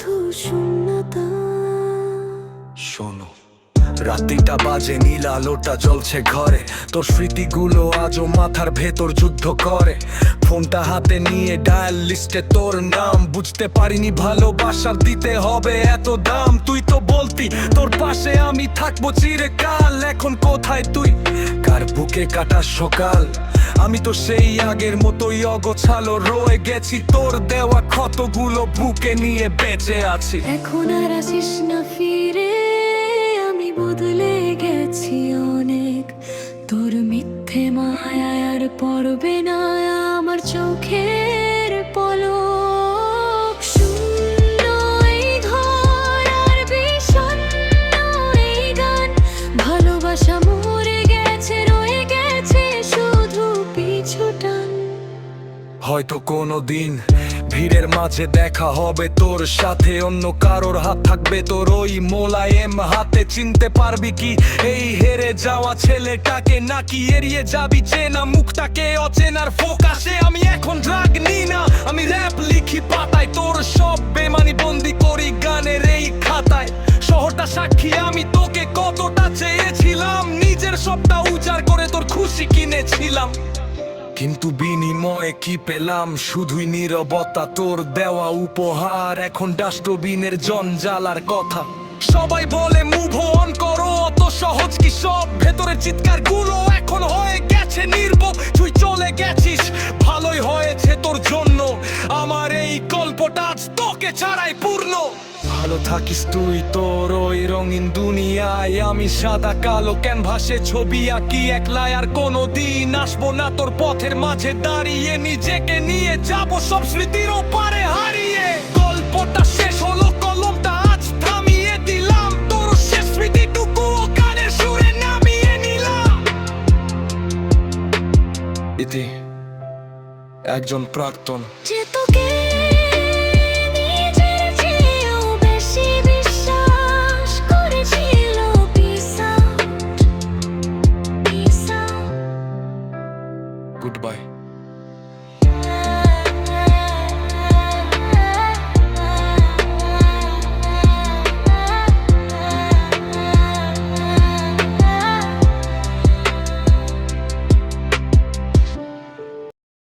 শুধু শোনো, রাত্রিটা বাজে, নীল আলোটা জ্বলছে ঘরে। তোর স্মৃতিগুলো আজও মাথার ভেতর যুদ্ধ করে। ফোনটা হাতে নিয়ে ডায়াল লিস্টে তোর নাম। বুঝতে পারিনি ভালোবাসার দিতে হবে এত দাম। তুই তো বলতি, তোর পাশে আমি থাকব চিরকাল। এখন কোথায় তুই? কার বুকে কাটা সকাল? আমি তো সেই আগের মতোই অগোছালো রয়ে গেছি। তোর দেওয়া ক্ষতগুলো বুকে নিয়ে বেঁচে আছি। এখন আর আসিস না ফিরে, আমি বদলে গেছি অনেক। তোর মিথ্যে মায়া আর পড়বে না আমার চোখের হয়তো কোনো দিন ভিড়ের মাঝে দেখা হবে তোর সাথে, অন্য কারোর হাত থাকবে তোর। ওই মোলায়েম হাতে চিনতে পারবি কি? এই হেরে যাওয়া ছেলেটাকে নাকি এড়িয়ে যাবি? চেনা মুখটাকে অচেনার ফোকাসে। আমি এখন ড্রাগ নি না, আমি র্যাপ লিখি পাতায়। তোর সব বেমানি বন্দি করি গানের এই খাতায়। শহরটা সাক্ষী, আমি তোকে কতটা চেয়েছিলাম? নিজের সবটা উজাড় করে তোর খুশি কিনেছিলাম। কিন্তু বিনিময়ে কি পেলাম? শুধুই নীরবতা, তোর দেওয়া উপহার। এখন ডাস্টবিনের জঞ্জালার কথা। সবাই বলে মুভ অন করো, অত সহজ কি সব? ভেতরে চিৎকারগুলো এখন হয়ে গেছে নির্ব তুই চলে গেছিস, ভালোই হয়েছে তোর জন্য। আমার এই গল্পটা আজ তোকে ছাড়াই পূর্ণ। ভালো থাকিস তুই তোর ওই রঙিন দুনিয়ায়। আমি সাদা কালো ক্যানভাসে ছবি আঁকি, একলাই আর কোনো দিন আসব না তোর পথের মাঝে দাঁড়িয়ে। নিজেকে নিয়ে যাব সব স্মৃতির ওপারে হারিয়ে। গল্পটা শেষ হলো একজন প্রাক্তন। যে তোকে goodbye.